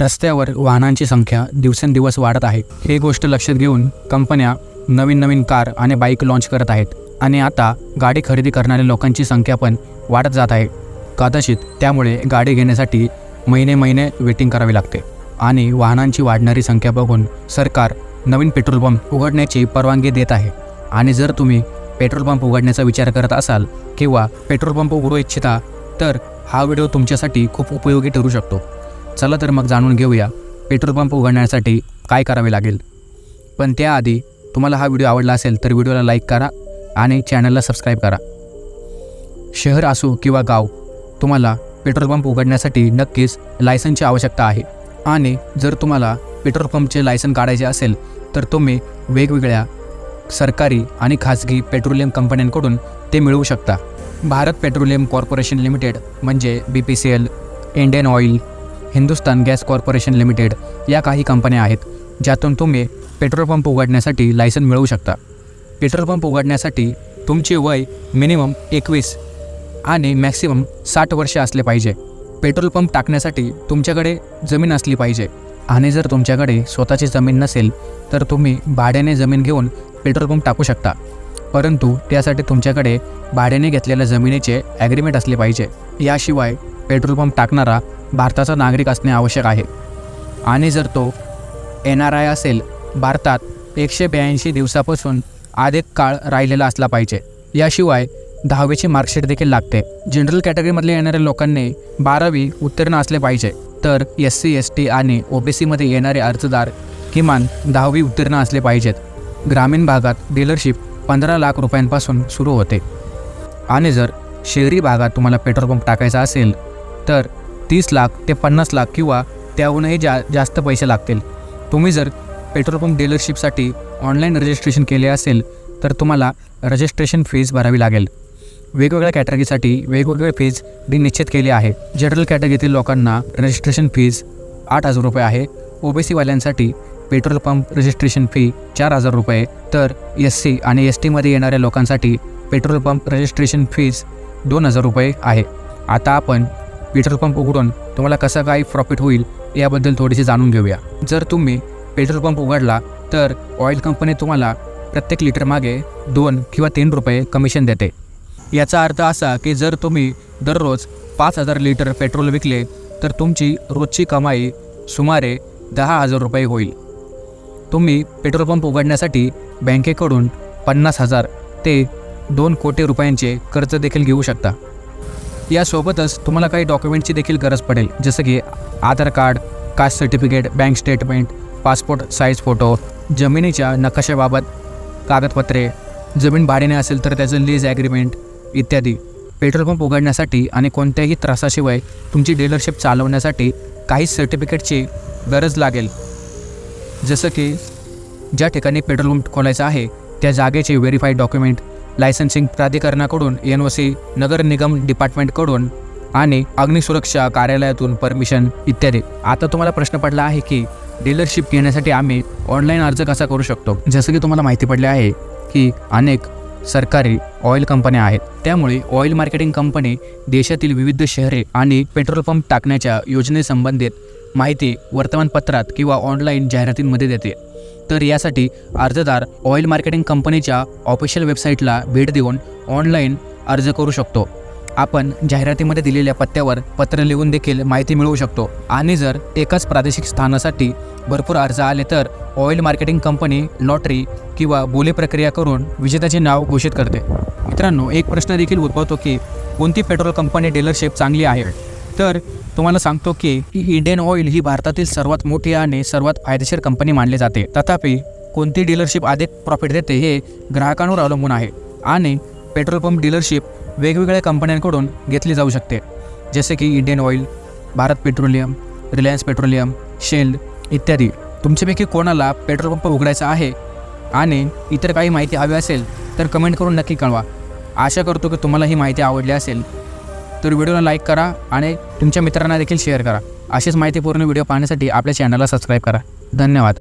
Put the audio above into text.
रस्त्यावर वाहनांची संख्या दिवसेंदिवस वाढत आहे. ही गोष्ट लक्षात घेऊन कंपन्या नवीन नवीन कार आणि बाईक लॉन्च करत आहेत आणि आता गाडी खरेदी करणाऱ्या लोकांची संख्या पण वाढत जात आहे. कदाचित त्यामुळे गाडी घेण्यासाठी महिने महिने वेटिंग करावी लागते आणि वाहनांची वाढणारी संख्या बघून सरकार नवीन पेट्रोल पंप उघडण्याची परवानगी देत आहे. आणि जर तुम्ही पेट्रोल पंप उघडण्याचा विचार करत असाल किंवा पेट्रोल पंप उघडू इच्छिता तर हा व्हिडिओ तुमच्यासाठी खूप उपयोगी ठरू शकतो. चला तर मग जाणून घेऊया पेट्रोल पंप उघडण्यासाठी काय करावे लागेल. पण त्याआधी तुम्हाला हा व्हिडिओ आवडला असेल तर व्हिडिओला लाईक करा आणि चॅनलला सबस्क्राईब करा. शहर असो किंवा गाव तुम्हाला पेट्रोल पंप उघडण्यासाठी नक्कीच लायसनची आवश्यकता आहे. आणि जर तुम्हाला पेट्रोल पंपचे लायसन काढायचे असेल तर तुम्ही वेगवेगळ्या सरकारी आणि खाजगी पेट्रोलियम कंपन्यांकडून ते मिळवू शकता. भारत पेट्रोलियम कॉर्पोरेशन लिमिटेड म्हणजे B P C L Indian oil Hindustan gas corporation limited या काही कंपन्या आहेत ज्यातून तुम्ही पेट्रोल पंप उघडण्यासाठी लायसन मिळवू शकता. पेट्रोल पंप उघडण्यासाठी तुमचे वय मिनिमम एकवीस आणि मॅक्सिमम साठ वर्ष असले पाहिजे. पेट्रोल पंप टाकण्यासाठी तुमच्याकडे जमीन असली पाहिजे आणि जर तुमच्याकडे स्वतःची जमीन नसेल तर तुम्ही भाड्याने जमीन घेऊन पेट्रोल पंप टाकू शकता. परंतु त्यासाठी तुमच्याकडे भाड्याने घेतलेल्या जमिनीचे ॲग्रीमेंट असले पाहिजे. याशिवाय पेट्रोल पंप टाकणारा भारताचा नागरिक असणे आवश्यक आहे. आणि जर तो एन आर आय असेल भारतात एकशे ब्याऐंशी दिवसापासून अधिक काळ राहिलेला असला पाहिजे. याशिवाय दहावीची मार्कशीट देखील लागते. जनरल कॅटेगरीमधले येणाऱ्या लोकांनी बारावी उत्तीर्ण असले पाहिजे. तर एस सी एस टी आणि ओ बी सीमध्ये येणारे अर्जदार किमान दहावी उत्तीर्ण असले पाहिजेत. ग्रामीण भागात डीलरशिप पंधरा लाख रुपयांपासून सुरू होते. आणि जर शहरी भागात तुम्हाला पेट्रोल पंप टाकायचा असेल तर तीस लाख ते पन्नास लाख किंवा त्याहूनही जा जास्त पैसे लागतील. तुम्ही जर पेट्रोल पंप डीलरशिपसाठी ऑनलाईन रजिस्ट्रेशन केले असेल तर तुम्हाला रजिस्ट्रेशन फीज भरावी लागेल. वेगवेगळ्या कॅटेगरीसाठी वेगवेगळे फीज डी निश्चित केली आहे. जनरल कॅटेगरीतील लोकांना रजिस्ट्रेशन फीज आठ हजार रुपये आहे. ओ बी सीवाल्यांसाठी पेट्रोल पंप रजिस्ट्रेशन फी चार हजार रुपये. तर एस सी आणि एस टीमध्ये येणाऱ्या लोकांसाठी पेट्रोल पंप रजिस्ट्रेशन फीज दोन हजार रुपये आहे. आता आपण पेट्रोल पंप उघडून तुम्हाला कसं काय प्रॉफिट होईल याबद्दल थोडीशी जाणून घेऊया. जर तुम्ही पेट्रोल पंप उघडला तर ऑइल कंपनी तुम्हाला प्रत्येक लिटर मागे दोन किंवा तीन रुपये कमिशन देते. याचा अर्थ असा की जर तुम्ही दररोज पाच हजार लिटर पेट्रोल विकले तर तुमची रोजची कमाई सुमारे दहा हजार रुपये होईल. तुम्ही पेट्रोल पंप उघडण्यासाठी बँकेकडून पन्नास हजार ते दोन कोटी रुपयांचे कर्ज देखील घेऊ शकता. यासोबतच तुम्हाला काही डॉक्युमेंटची देखील गरज पडेल. जसं की Aadhaar card caste certificate bank statement passport size photo जमिनीच्या नकाशाबाबत कागदपत्रे जमीन भाड्याने असेल तर त्याचं लीज ॲग्रीमेंट इत्यादी. पेट्रोल पंप उघडण्यासाठी आणि कोणत्याही त्रासाशिवाय तुमची डीलरशिप चालवण्यासाठी काही सर्टिफिकेटची गरज लागेल. जसं की ज्या ठिकाणी पेट्रोल पंप खोलायचा आहे त्या जागेचे व्हेरीफाईड डॉक्युमेंट लायसन्सिंग प्राधिकरणाकडून एन ओ सी नगर निगम डिपार्टमेंटकडून आणि अग्निसुरक्षा कार्यालयातून परमिशन इत्यादी. आता तुम्हाला प्रश्न पडला आहे की डीलरशिप घेण्यासाठी आम्ही ऑनलाईन अर्ज कसा करू शकतो? जसं की तुम्हाला माहिती पडले आहे की अनेक सरकारी ऑइल कंपन्या आहेत. त्यामुळे ऑइल मार्केटिंग कंपनी देशातील विविध शहरे आणि पेट्रोल पंप टाकण्याच्या योजनेसंबंधित माहिती वर्तमानपत्रात किंवा ऑनलाईन जाहिरातींमध्ये देते. तर यासाठी अर्जदार ऑइल मार्केटिंग कंपनीच्या ऑफिशियल वेबसाईटला भेट देऊन ऑनलाईन अर्ज करू शकतो. आपण जाहिरातीमध्ये दिलेल्या पत्त्यावर पत्र लिहून देखील माहिती मिळवू शकतो. आणि जर एकाच प्रादेशिक स्थानासाठी भरपूर अर्ज आले तर ऑइल मार्केटिंग कंपनी लॉटरी किंवा बोली प्रक्रिया करून विजेत्याचे नाव घोषित करते. मित्रांनो एक प्रश्न देखील उद्भवतो की कोणती पेट्रोल कंपनी डीलरशिप चांगली आहे? तर तुम्हाला सांगतो की इंडियन ऑइल ही भारतातील सर्वात मोठी आणि सर्वात फायदेशीर कंपनी मानली जाते. तथापि कोणती डीलरशिप अधिक प्रॉफिट देते हे ग्राहकांवर अवलंबून आहे आणि पेट्रोल पंप डीलरशिप वेगवेगळ्या कंपन्यांकडून घेतली जाऊ शकते. जसे की Indian oil Bharat petroleum Reliance petroleum Shell इत्यादी. तुमच्यापैकी कोणाला पेट्रोल पंप उघडायचा आहे आणि इतर काही माहिती हवी असेल तर कमेंट करून नक्की कळवा. आशा करतो की तुम्हाला ही माहिती आवडली असेल. तर व्हिडिओला लाईक करा आणि तुमच्या मित्रांना देखील शेअर करा. अशीच माहितीपूर्ण व्हिडिओ पाहण्यासाठी आपल्या चॅनलला सबस्क्राईब करा. धन्यवाद.